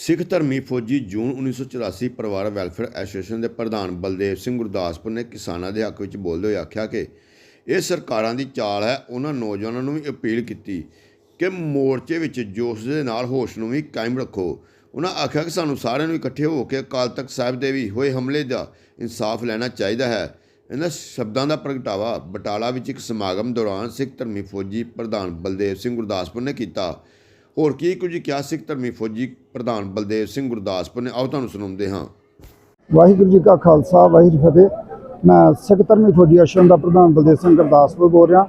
ਸਿੱਖ ਧਰਮੀ ਫੌਜੀ ਜੂਨ 1984 ਪਰਿਵਾਰ ਵੈਲਫੇਅਰ ਐਸੋਸੀਏਸ਼ਨ ਦੇ ਪ੍ਰਧਾਨ ਬਲਦੇਵ ਸਿੰਘ ਗੁਰਦਾਸਪੁਰ ਨੇ ਕਿਸਾਨਾਂ ਦੇ ਹੱਕ ਵਿੱਚ ਬੋਲਦੇ ਹੋਏ ਆਖਿਆ ਕਿ ਇਹ ਸਰਕਾਰਾਂ ਦੀ ਚਾਲ ਹੈ, ਉਹਨਾਂ ਨੌਜਵਾਨਾਂ ਨੂੰ ਵੀ ਅਪੀਲ ਕੀਤੀ ਕਿ ਮੋਰਚੇ ਵਿੱਚ ਜੋਸ਼ ਦੇ ਨਾਲ ਹੋਸ਼ ਨੂੰ ਵੀ ਕਾਇਮ ਰੱਖੋ। ਉਹਨਾਂ ਆਖਿਆ ਕਿ ਸਾਨੂੰ ਸਾਰਿਆਂ ਨੂੰ ਇਕੱਠੇ ਹੋ ਕੇ ਅਕਾਲ ਤਖਤ ਸਾਹਿਬ ਦੇ ਵੀ ਹੋਏ ਹਮਲੇ ਦਾ ਇਨਸਾਫ ਲੈਣਾ ਚਾਹੀਦਾ ਹੈ। ਇਹਨਾਂ ਸ਼ਬਦਾਂ ਦਾ ਪ੍ਰਗਟਾਵਾ ਬਟਾਲਾ ਵਿੱਚ ਇੱਕ ਸਮਾਗਮ ਦੌਰਾਨ ਸਿੱਖ ਧਰਮੀ ਫੌਜੀ ਪ੍ਰਧਾਨ ਬਲਦੇਵ ਸਿੰਘ ਗੁਰਦਾਸਪੁਰ ਨੇ ਕੀਤਾ। ਹੋਰ ਕੀ ਕੁਝ ਕਿਹਾ ਸਿੱਖ ਧਰਮੀ ਫੌਜੀ ਪ੍ਰਧਾਨ ਬਲਦੇਵ ਸਿੰਘ ਗੁਰਦਾਸਪੁਰ ਨੇ? ਆਓ ਤੁਹਾਨੂੰ ਸੁਣਾਉਂਦੇ ਹਾਂ। ਵਾਹਿਗੁਰੂ ਜੀ ਕਾ ਖਾਲਸਾ, ਵਾਹਿਗੁਰੂ ਫਤਿਹ। ਮੈਂ ਸਿੱਖ ਧਰਮੀ ਫੌਜੀ ਆਸ਼ਰਮ ਦਾ ਪ੍ਰਧਾਨ ਬਲਦੇਵ ਸਿੰਘ ਗੁਰਦਾਸਪੁਰ ਬੋਲ ਰਿਹਾ।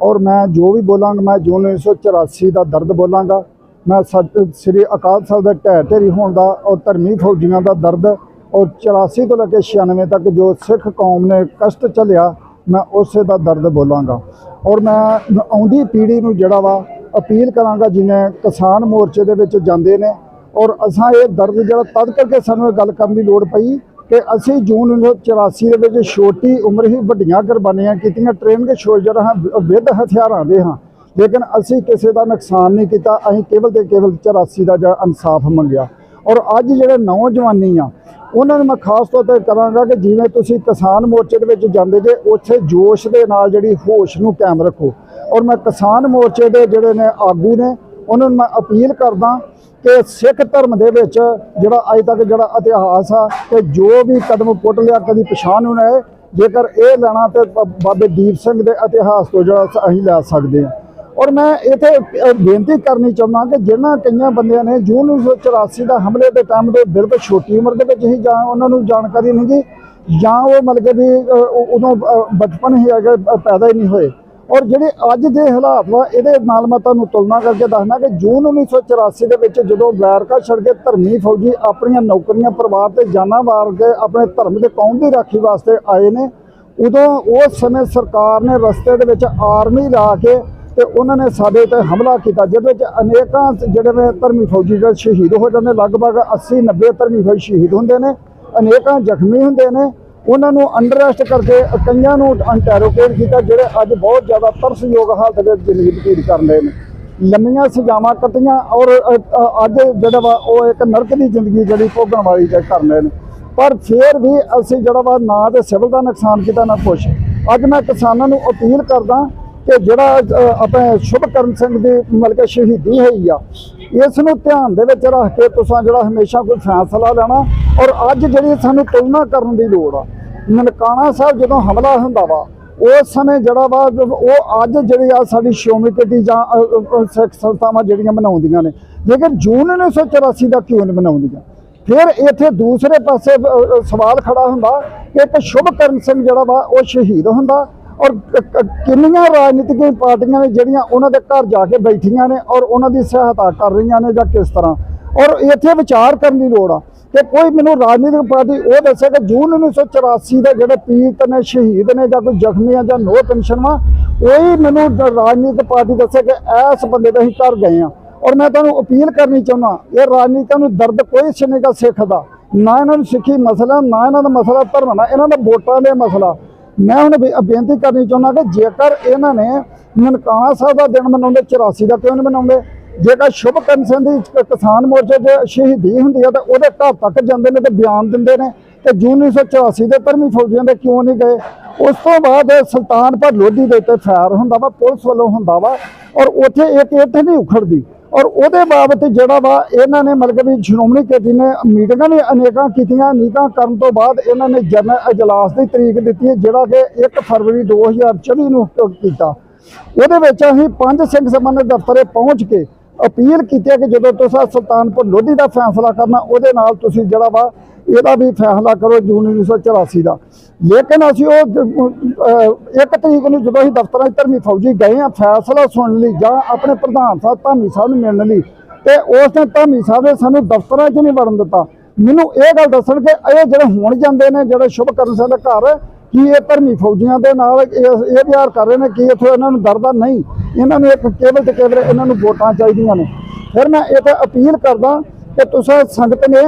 ਔਰ ਮੈਂ ਜੋ ਵੀ ਬੋਲਾਂਗਾ, ਮੈਂ ਜੂਨ 1984 ਦਾ ਦਰਦ ਬੋਲਾਂਗਾ, ਮੈਂ ਸੱਚ- ਸ੍ਰੀ ਅਕਾਲ ਸਾਹਿਬ ਦਾ ਢਹਿ ਢੇਰੀ ਹੋਣ ਦਾ ਔਰ ਧਰਮੀ ਫੌਜੀਆਂ ਦਾ ਦਰਦ, ਔਰ 84 ਤੋਂ ਲੈ ਕੇ 96 ਤੱਕ ਜੋ ਸਿੱਖ ਕੌਮ ਨੇ ਕਸ਼ਟ ਝੱਲਿਆ, ਮੈਂ ਉਸੇ ਦਾ ਦਰਦ ਬੋਲਾਂਗਾ। ਔਰ ਮੈਂ ਆਉਂਦੀ ਪੀੜ੍ਹੀ ਨੂੰ ਜਿਹੜਾ ਵਾ ਅਪੀਲ ਕਰਾਂਗਾ ਜਿਵੇਂ ਕਿਸਾਨ ਮੋਰਚੇ ਦੇ ਵਿੱਚ ਜਾਂਦੇ ਨੇ ਔਰ ਅਸਾਂ ਇਹ ਦਰਦ ਜਿਹੜਾ ਤਦ ਕਰਕੇ ਸਾਨੂੰ ਇਹ ਗੱਲ ਕਰਨ ਦੀ ਲੋੜ ਪਈ ਕਿ ਅਸੀਂ ਜੂਨ 1984 ਦੇ ਵਿੱਚ ਛੋਟੀ ਉਮਰ ਹੀ ਵੱਡੀਆਂ ਕੁਰਬਾਨੀਆਂ ਕੀਤੀਆਂ ਟ੍ਰੇਨ ਦੇ ਸ਼ੋਲਜਰ ਹਾਂ ਵਿਦ ਹਥਿਆਰਾਂ ਦੇ ਹਾਂ। ਲੇਕਿਨ ਅਸੀਂ ਕਿਸੇ ਦਾ ਨੁਕਸਾਨ ਨਹੀਂ ਕੀਤਾ, ਅਸੀਂ ਕੇਵਲ ਤੇ ਕੇਵਲ 84 ਦਾ ਜਿਹੜਾ ਇਨਸਾਫ ਮੰਗਿਆ। ਔਰ ਅੱਜ ਜਿਹੜੇ ਨੌਜਵਾਨੀ ਆ, ਉਹਨਾਂ ਨੂੰ ਮੈਂ ਖਾਸ ਤੌਰ ਤੇ ਕਰਾਂਗਾ ਕਿ ਜਿਵੇਂ ਤੁਸੀਂ ਕਿਸਾਨ ਮੋਰਚੇ ਦੇ ਵਿੱਚ ਜਾਂਦੇ ਜੇ, ਉੱਥੇ ਜੋਸ਼ ਦੇ ਨਾਲ ਜਿਹੜੀ ਹੋਸ਼ ਨੂੰ ਕਾਇਮ ਰੱਖੋ। ਔਰ ਮੈਂ ਕਿਸਾਨ ਮੋਰਚੇ ਦੇ ਜਿਹੜੇ ਨੇ ਆਗੂ ਨੇ, ਉਹਨਾਂ ਨੂੰ ਮੈਂ ਅਪੀਲ ਕਰਦਾ ਕਿ ਸਿੱਖ ਧਰਮ ਦੇ ਵਿੱਚ ਜਿਹੜਾ ਅੱਜ ਤੱਕ ਜਿਹੜਾ ਇਤਿਹਾਸ ਆ ਕਿ ਜੋ ਵੀ ਕਦਮ ਪੁੱਟ ਲਿਆ, ਕਦੀ ਪਛਾਣ ਨੂੰ ਹੈ ਜੇਕਰ ਇਹ ਲੈਣਾ ਤੇ ਬ- ਬਾਬੇ ਦੀਪ ਸਿੰਘ ਦੇ ਇਤਿਹਾਸ ਤੋਂ ਜਿਹੜਾ ਅਸੀਂ ਲੈ ਸਕਦੇ ਹਾਂ। ਔਰ ਮੈਂ ਇਥੇ ਬੇਨਤੀ ਕਰਨੀ ਚਾਹੁੰਦਾ ਕਿ ਜਿਹਨਾਂ ਕਈਆਂ ਬੰਦਿਆਂ ਨੇ ਜੂਨ 1984 ਦਾ ਹਮਲੇ ਦੇ ਟਾਈਮ ਦੇ ਬਿਲਕੁਲ ਛੋਟੀ ਉਮਰ ਦੇ ਵਿੱਚ ਹੀ ਜਾਂ ਉਹਨਾਂ ਨੂੰ ਜਾਣਕਾਰੀ ਨਹੀਂ ਗੀ, ਜਾਂ ਉਹ ਮਤਲਬ ਕਿ ਵੀ ਉਦੋਂ ਬਚਪਨ ਹੀ ਹੈਗਾ ਪੈਦਾ ਹੀ ਨਹੀਂ ਹੋਏ। ਔਰ ਜਿਹੜੇ ਅੱਜ ਦੇ ਹਾਲਾਤ ਵਾ, ਇਹਦੇ ਨਾਲ ਮੈਂ ਤੁਹਾਨੂੰ ਤੁਲਨਾ ਕਰਕੇ ਦੱਸਣਾ ਕਿ ਜੂਨ 1984 ਦੇ ਵਿੱਚ ਜਦੋਂ ਵੈਰਕਾ ਛੱਡ ਕੇ ਧਰਮੀ ਫੌਜੀ ਆਪਣੀਆਂ ਨੌਕਰੀਆਂ, ਪਰਿਵਾਰ ਤੇ ਜਾਨਾਂ ਵਾਰ ਕੇ ਆਪਣੇ ਧਰਮ ਦੇ ਕੌਮ ਦੀ ਰਾਖੀ ਵਾਸਤੇ ਆਏ ਨੇ, ਉਦੋਂ ਉਸ ਸਮੇਂ ਸਰਕਾਰ ਨੇ ਰਸਤੇ ਦੇ ਵਿੱਚ ਆਰਮੀ ਲਾ ਕੇ ਤੇ ਉਹਨਾਂ ਨੇ ਸਾਡੇ ਤੇ ਹਮਲਾ ਕੀਤਾ, ਜਿਹਦੇ ਵਿੱਚ ਅਨੇਕਾਂ ਜਿਹੜੇ ਨੇ ਧਰਮੀ ਫੌਜੀ ਜਿਹੜੇ ਸ਼ਹੀਦ ਹੋ ਜਾਂਦੇ ਲਗਭਗ 80 90 ਧਰਮੀ ਫੌਜੀ ਸ਼ਹੀਦ ਹੁੰਦੇ ਨੇ, ਅਨੇਕਾਂ ਜ਼ਖਮੀ ਹੁੰਦੇ ਨੇ। ਉਹਨਾਂ ਨੂੰ ਅੰਡਰ ਕਰਕੇ ਕਈਆਂ ਨੂੰ ਅੰਟੈਰੋਕੇਟ ਕੀਤਾ, ਜਿਹੜੇ ਅੱਜ ਬਹੁਤ ਜ਼ਿਆਦਾ ਤਰਸਯੋਗ ਹਾਲਤ ਵਿੱਚ ਜ਼ਿੰਦਗੀ ਬਤੀਤ ਕਰ ਰਹੇ ਨੇ। ਲੰਮੀਆਂ ਸਜ਼ਾਵਾਂ ਕੱਟੀਆਂ ਔਰ ਅੱਜ ਜਿਹੜਾ ਵਾ ਉਹ ਇੱਕ ਨਰਕ ਦੀ ਜ਼ਿੰਦਗੀ ਜਿਹੜੀ ਭੋਗਣ ਵਾਲੀ ਤੇ ਕਰ ਰਹੇ ਨੇ। ਪਰ ਫਿਰ ਵੀ ਅਸੀਂ ਜਿਹੜਾ ਵਾ ਨਾ ਤੇ ਸਿਵਲ ਦਾ ਨੁਕਸਾਨ ਕੀਤਾ ਨਾ ਕੁਛ। ਅੱਜ ਮੈਂ ਕਿਸਾਨਾਂ ਨੂੰ ਅਪੀਲ ਕਰਦਾ ਕਿ ਜਿਹੜਾ ਅ, ਆਪਣੇ ਸ਼ੁਭਕਰਨ ਸਿੰਘ ਦੀ ਮਤਲਬ ਕਿ ਸ਼ਹੀਦੀ ਹੋਈ ਆ ਇਸ ਨੂੰ ਧਿਆਨ ਦੇ ਵਿੱਚ ਰੱਖ ਕੇ ਤੁਸੀਂ ਜਿਹੜਾ ਹਮੇਸ਼ਾ ਕੋਈ ਫੈਸਲਾ ਲੈਣਾ ਔਰ ਅੱਜ ਜਿਹੜੀ ਸਾਨੂੰ ਤੁਲਨਾ ਕਰਨ ਦੀ ਲੋੜ ਆ ਨਨਕਾਣਾ ਸਾਹਿਬ ਜਦੋਂ ਹਮਲਾ ਹੁੰਦਾ ਵਾ ਉਸ ਸਮੇਂ ਜਿਹੜਾ ਵਾ ਉਹ ਅੱਜ ਜਿਹੜੀ ਆ ਸਾਡੀ ਸ਼੍ਰੋਮਣੀ ਕਮੇਟੀ ਜਾਂ ਸਿੱਖ ਸੰਸਥਾਵਾਂ ਜਿਹੜੀਆਂ ਮਨਾਉਂਦੀਆਂ ਨੇ ਲੇਕਿਨ ਜੂਨ 1984 ਦਾ ਕਿਉਂ ਨਹੀਂ ਮਨਾਉਂਦੀਆਂ ਫਿਰ ਇੱਥੇ ਦੂਸਰੇ ਪਾਸੇ ਸਵਾਲ ਖੜਾ ਹੁੰਦਾ ਕਿ ਇੱਕ ਸ਼ੁਭਕਰਨ ਸਿੰਘ ਜਿਹੜਾ ਵਾ ਉਹ ਸ਼ਹੀਦ ਹੁੰਦਾ ਔਰ ਕਿੰਨੀਆਂ ਰਾਜਨੀਤਿਕ ਪਾਰਟੀਆਂ ਨੇ ਜਿਹੜੀਆਂ ਉਹਨਾਂ ਦੇ ਘਰ ਜਾ ਕੇ ਬੈਠੀਆਂ ਨੇ ਔਰ ਉਹਨਾਂ ਦੀ ਸਹਾਇਤਾ ਕਰ ਰਹੀਆਂ ਨੇ ਜਾਂ ਕਿਸ ਤਰ੍ਹਾਂ? ਔਰ ਇੱਥੇ ਵਿਚਾਰ ਕਰਨ ਦੀ ਲੋੜ ਆ ਕਿ ਕੋਈ ਮੈਨੂੰ ਰਾਜਨੀਤਿਕ ਪਾਰਟੀ ਉਹ ਦੱਸੇ ਕਿ ਜੂਨ 1984 ਦੇ ਜਿਹੜੇ ਪੀੜਤ ਨੇ, ਸ਼ਹੀਦ ਨੇ ਜਾਂ ਕੋਈ ਜ਼ਖਮੀ ਆ ਜਾਂ ਨੋ ਪੈਨਸ਼ਨ ਵਾ ਕੋਈ ਮੈਨੂੰ ਰਾਜਨੀਤਿਕ ਪਾਰਟੀ ਦੱਸੇ ਕਿ ਇਸ ਬੰਦੇ ਦੇ ਅਸੀਂ ਘਰ ਗਏ ਆ। ਔਰ ਮੈਂ ਤੁਹਾਨੂੰ ਅਪੀਲ ਕਰਨੀ ਚਾਹੁੰਦਾ, ਇਹ ਰਾਜਨੀਤਿਕਾਂ ਨੂੰ ਦਰਦ ਕੋਈ ਸਿਨੇਗਾ ਸਿੱਖ ਦਾ ਨਾ ਇਹਨਾਂ ਨੂੰ ਸਿੱਖੀ ਮਸਲਾ, ਨਾ ਇਹਨਾਂ ਦਾ ਮਸਲਾ ਧਰਮ ਨਾ ਇਹਨਾਂ ਦਾ ਵੋਟਾਂ ਦੇ ਮਸਲਾ। ਮੈਂ ਹੁਣ ਬੇ- ਬੇਨਤੀ ਕਰਨੀ ਚਾਹੁੰਦਾ ਕਿ ਜੇਕਰ ਇਹਨਾਂ ਨੇ ਨਨਕਾਣਾ ਸਾਹਿਬ ਦਾ ਦਿਨ ਮਨਾਉਂਦੇ 84 ਦਾ ਕਿਉਂ ਨਹੀਂ ਮਨਾਉਂਦੇ? ਜੇਕਰ ਸ਼ੁਭਕਰਨ ਸਿੰਘ ਦੀ ਕਿਸਾਨ ਮੋਰਚੇ 'ਚ ਸ਼ਹੀਦੀ ਹੁੰਦੀ ਆ, ਤਾਂ ਉਹਦੇ ਘਰ ਤੱਕ ਜਾਂਦੇ ਨੇ ਤੇ ਬਿਆਨ ਦਿੰਦੇ ਨੇ। ਤੇ ਜੂਨ 1984 ਦੇ ਧਰਮੀ ਫੌਜੀਆਂ ਦੇ ਕਿਉਂ ਨਹੀਂ ਗਏ? ਉਸ ਤੋਂ ਬਾਅਦ ਸੁਲਤਾਨਪੁਰ ਲੋਧੀ ਦੇ ਉੱਤੇ ਫਾਇਰ ਹੁੰਦਾ ਵਾ, ਪੁਲਿਸ ਵੱਲੋਂ ਹੁੰਦਾ ਵਾ, ਔਰ ਉੱਥੇ ਇੱਕ ਇੱਟ ਨਹੀਂ ਉਖੜਦੀ। ਔਰ ਉਹਦੇ ਬਾਬਤ ਜਿਹੜਾ ਵਾ ਇਹਨਾਂ ਨੇ ਮਤਲਬ ਵੀ ਸ਼੍ਰੋਮਣੀ ਕਮੇਟੀ ਨੇ ਮੀਟਿੰਗਾਂ ਵੀ ਅਨੇਕਾਂ ਕੀਤੀਆਂ ਨੀਕਾਂ ਕਰਨ ਤੋਂ ਬਾਅਦ ਇਹਨਾਂ ਨੇ ਜਨਰਲ ਇਜਲਾਸ ਦੀ ਤਰੀਕ ਦਿੱਤੀ ਹੈ, ਜਿਹੜਾ ਕਿ 1 ਫਰਵਰੀ 2024 ਨੂੰ ਕੀਤਾ। ਉਹਦੇ ਵਿੱਚ ਅਸੀਂ ਪੰਜ ਸਿੰਘ ਸਭਾ ਦੇ ਦਫ਼ਤਰੇ ਪਹੁੰਚ ਕੇ ਅਪੀਲ ਕੀਤੀ ਕਿ ਜਦੋਂ ਤੁਸੀਂ ਸੁਲਤਾਨਪੁਰ ਲੋਧੀ ਦਾ ਫੈਸਲਾ ਕਰਨਾ, ਉਹਦੇ ਨਾਲ ਤੁਸੀਂ ਜਿਹੜਾ ਵਾ ਇਹਦਾ ਵੀ ਫੈਸਲਾ ਕਰੋ ਜੂਨ 1984 ਦਾ। ਲੇਕਿਨ ਅਸੀਂ ਉਹ ਇੱਕ ਤਰੀਕ ਨੂੰ ਜਦੋਂ ਅਸੀਂ ਦਫ਼ਤਰਾਂ 'ਚ ਧਰਮੀ ਫੌਜੀ ਗਏ ਆ ਫੈਸਲਾ ਸੁਣਨ ਲਈ ਜਾਂ ਆਪਣੇ ਪ੍ਰਧਾਨ ਸਾਹਿਬ ਧਾਮੀ ਸਾਹਿਬ ਨੂੰ ਮਿਲਣ ਲਈ, ਤੇ ਉਸ ਦਿਨ ਧਾਮੀ ਸਾਹਿਬ ਨੇ ਸਾਨੂੰ ਦਫ਼ਤਰਾਂ 'ਚ ਨਹੀਂ ਵੜਨ ਦਿੱਤਾ। ਮੈਨੂੰ ਇਹ ਗੱਲ ਦੱਸਣ ਕਿ ਇਹ ਜਿਹੜੇ ਹੁਣ ਜਾਂਦੇ ਨੇ, ਜਿਹੜੇ ਸ਼ੁਭਕਰਨ ਸਿੰਘ ਦੇ ਘਰ, ਕੀ ਇਹ ਧਰਮੀ ਫੌਜੀਆਂ ਦੇ ਨਾਲ ਇਹ ਇਹ ਵਿਹਾਰ ਕਰ ਰਹੇ ਨੇ, ਕੀ ਇੱਥੇ ਇਹਨਾਂ ਨੂੰ ਡਰਦਾ? ਨਹੀਂ। ਇਹਨਾਂ ਨੂੰ ਇੱਕ ਕੇਵਲ ਤੇ ਕੇਵਲ ਇਹਨਾਂ ਨੂੰ ਵੋਟਾਂ ਚਾਹੀਦੀਆਂ ਨੇ। ਫਿਰ ਮੈਂ ਇਹ ਤਾਂ ਅਪੀਲ ਕਰਦਾ ਕਿ ਤੁਸੀਂ ਸੰਗਤ ਨੇ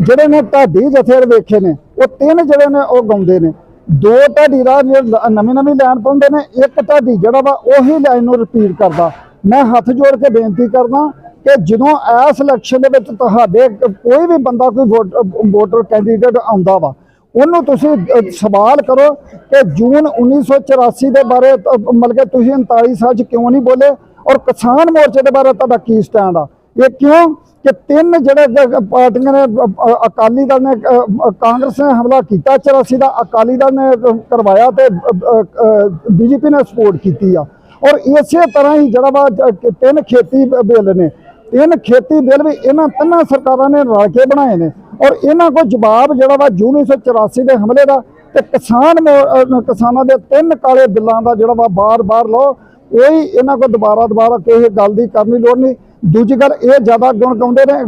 ਜਿਹੜੇ ਨੇ ਢਾਡੀ ਜਥੇਰ ਵੇਖੇ ਨੇ, ਉਹ ਤਿੰਨ ਜਿਹੜੇ ਨੇ ਉਹ ਗਾਉਂਦੇ ਨੇ। ਦੋ ਢਾਡੀ ਦਾ ਨਵੀਂ ਨਵੀਂ ਲਾਈਨ ਪਾਉਂਦੇ ਨੇ, ਇੱਕ ਢਾਡੀ ਜਿਹੜਾ ਵਾ ਉਹੀ ਲਾਈਨ ਨੂੰ ਰਿਪੀਟ ਕਰਦਾ। ਮੈਂ ਹੱਥ ਜੋੜ ਕੇ ਬੇਨਤੀ ਕਰਦਾ ਕਿ ਜਦੋਂ ਇਸ ਇਲੈਕਸ਼ਨ ਦੇ ਵਿੱਚ ਤੁਹਾਡੇ ਕੋਈ ਵੀ ਬੰਦਾ ਕੋਈ ਵੋਟ- ਵੋਟਰ ਕੈਂਡੀਡੇਟ ਆਉਂਦਾ ਵਾ, ਉਹਨੂੰ ਤੁਸੀਂ ਸਵਾਲ ਕਰੋ ਕਿ ਜੂਨ 1984 ਦੇ ਬਾਰੇ ਮਤਲਬ ਕਿ ਤੁਸੀਂ 39 ਸਾਲ ਚ ਕਿਉਂ ਨਹੀਂ ਬੋਲੇ ਔਰ ਕਿਸਾਨ ਮੋਰਚੇ ਦੇ ਬਾਰੇ ਤੁਹਾਡਾ ਕੀ ਸਟੈਂਡ ਆ? ਇਹ ਕਿਉਂ ਕਿ ਤਿੰਨ ਜਿਹੜੇ ਪਾਰਟੀਆਂ ਨੇ ਅਕਾਲੀ ਦਲ ਨੇ ਕਾਂਗਰਸ ਨੇ ਹਮਲਾ ਕੀਤਾ 84 ਦਾ ਅਕਾਲੀ ਦਲ ਨੇ ਅ, ਕਰਵਾਇਆ ਤੇ ਬੀਜੇਪੀ ਨੇ ਸਪੋਰਟ ਕੀਤੀ ਆ। ਔਰ ਇਸੇ ਤਰ੍ਹਾਂ ਹੀ ਜਿਹੜਾ ਵਾ ਤਿੰਨ ਖੇਤੀ ਬਿੱਲ ਨੇ। ਤਿੰਨ ਖੇਤੀ ਬਿੱਲ ਵੀ ਇਹਨਾਂ ਤਿੰਨਾਂ ਸਰਕਾਰਾਂ ਨੇ ਰਲ ਕੇ ਬਣਾਏ ਨੇ। ਔਰ ਇਹਨਾਂ ਕੋਲ ਜਵਾਬ ਜਿਹੜਾ ਵਾ ਜੂਨ 1984 ਦੇ ਹਮਲੇ ਦਾ ਤੇ ਕਿਸਾਨ ਮੋ- ਕਿਸਾਨਾਂ ਦੇ ਤਿੰਨ ਕਾਲੇ ਬਿੱਲਾਂ ਦਾ ਜਿਹੜਾ ਵਾ ਬਾਰ-ਬਾਰ ਲੋ ਕੋਈ ਇਹਨਾਂ ਕੋਲ ਦੁਬਾਰਾ ਦੁਬਾਰਾ ਕਿਸੇ ਗੱਲ ਦੀ ਕਰਨੀ ਲੋੜ ਨਹੀਂ। ਦੂਜੀ ਗੱਲ ਇਹ ਜ਼ਿਆਦਾ ਗੁਣ ਗਾਉਂਦੇ ਨੇ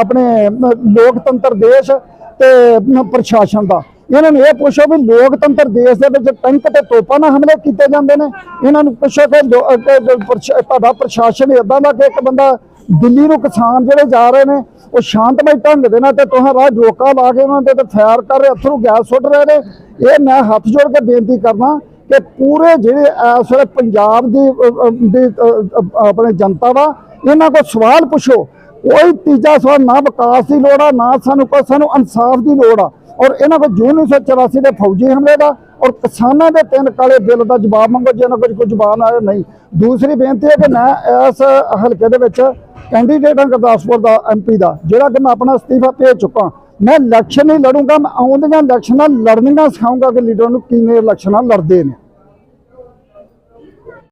ਆਪਣੇ ਲੋਕਤੰਤਰ ਦੇਸ਼ ਤੇ ਪ੍ਰਸ਼ਾਸਨ ਦਾ। ਇਹਨਾਂ ਨੂੰ ਇਹ ਪੁੱਛੋ ਵੀ ਲੋਕਤੰਤਰ ਦੇਸ਼ ਦੇ ਵਿੱਚ ਟੈਂਕ ਤੇ ਤੋਪਾਂ ਨਾਲ ਹਮਲੇ ਕੀਤੇ ਜਾਂਦੇ ਨੇ। ਇਹਨਾਂ ਨੂੰ ਪੁੱਛੋ ਕਿ ਲੋ- ਤੁਹਾਡਾ ਪ੍ਰਸ਼ਾਸਨ ਇਦਾਂ ਦਾ ਕਿ ਇੱਕ ਬੰਦਾ ਦਿੱਲੀ ਨੂੰ ਕਿਸਾਨ ਜਿਹੜੇ ਜਾ ਰਹੇ ਨੇ, ਉਹ ਸ਼ਾਂਤਮਈ ਢੰਗ ਦੇ ਨਾਲ ਤੇ ਤੁਸੀਂ ਰਾਹ ਰੋਕਾ ਲਾ ਕੇ ਉਹਨਾਂ 'ਤੇ ਤੇ ਫਾਇਰ ਕਰ ਰਹੇ, ਅਥਰੂ ਗੈਸ ਸੁੱਟ ਰਹੇ ਨੇ। ਇਹ ਮੈਂ ਹੱਥ ਜੋੜ ਕੇ ਬੇਨਤੀ ਕਰਨਾ ਕਿ ਪੂਰੇ ਜਿਹੜੇ ਇਸ ਵੇਲੇ ਪੰਜਾਬ ਦੀ ਆਪਣੇ ਜਨਤਾ ਵਾ ਇਹਨਾਂ ਕੋਲ ਸਵਾਲ ਪੁੱਛੋ। ਕੋਈ ਤੀਜਾ ਸਵਾਲ ਨਾ ਵਿਕਾਸ ਦੀ ਲੋੜ ਆ, ਨਾ ਸਾਨੂੰ ਕੋਈ ਸਾਨੂੰ ਇਨਸਾਫ ਦੀ ਲੋੜ ਆ। ਔਰ ਇਹਨਾਂ ਕੋਲ ਜੂਨ 1984 ਦੇ ਫੌਜੀ ਹਮਲੇ ਦਾ ਔਰ ਕਿਸਾਨਾਂ ਦੇ ਤਿੰਨ ਕਾਲੇ ਬਿੱਲ ਦਾ ਜਵਾਬ ਮੰਗੋ ਜੇ ਇਹਨਾਂ ਕੋਲ ਕੋਈ ਜਵਾਬ ਆਇਆ ਨਹੀਂ। ਦੂਸਰੀ ਬੇਨਤੀ ਹੈ ਕਿ ਮੈਂ ਇਸ ਹਲਕੇ ਦੇ ਵਿੱਚ ਕੈਂਡੀਡੇਟ ਹਾਂ ਗੁਰਦਾਸਪੁਰ ਦਾ ਐਮਪੀ ਦਾ, ਜਿਹੜਾ ਕਿ ਮੈਂ ਆਪਣਾ ਅਸਤੀਫਾ ਭੇਜ ਚੁੱਕਾ। ਮੈਂ ਇਲੈਕਸ਼ਨ ਨਹੀਂ ਲੜੂੰਗਾ, ਮੈਂ ਆਉਂਦੀਆਂ ਇਲੈਕਸ਼ਨਾਂ ਲੜਨੀਆਂ ਸਿਖਾਉਂਗਾ ਕਿ ਲੀਡਰਾਂ ਨੂੰ ਕਿਵੇਂ ਇਲੈਕਸ਼ਨਾਂ ਲੜਦੇ ਨੇ।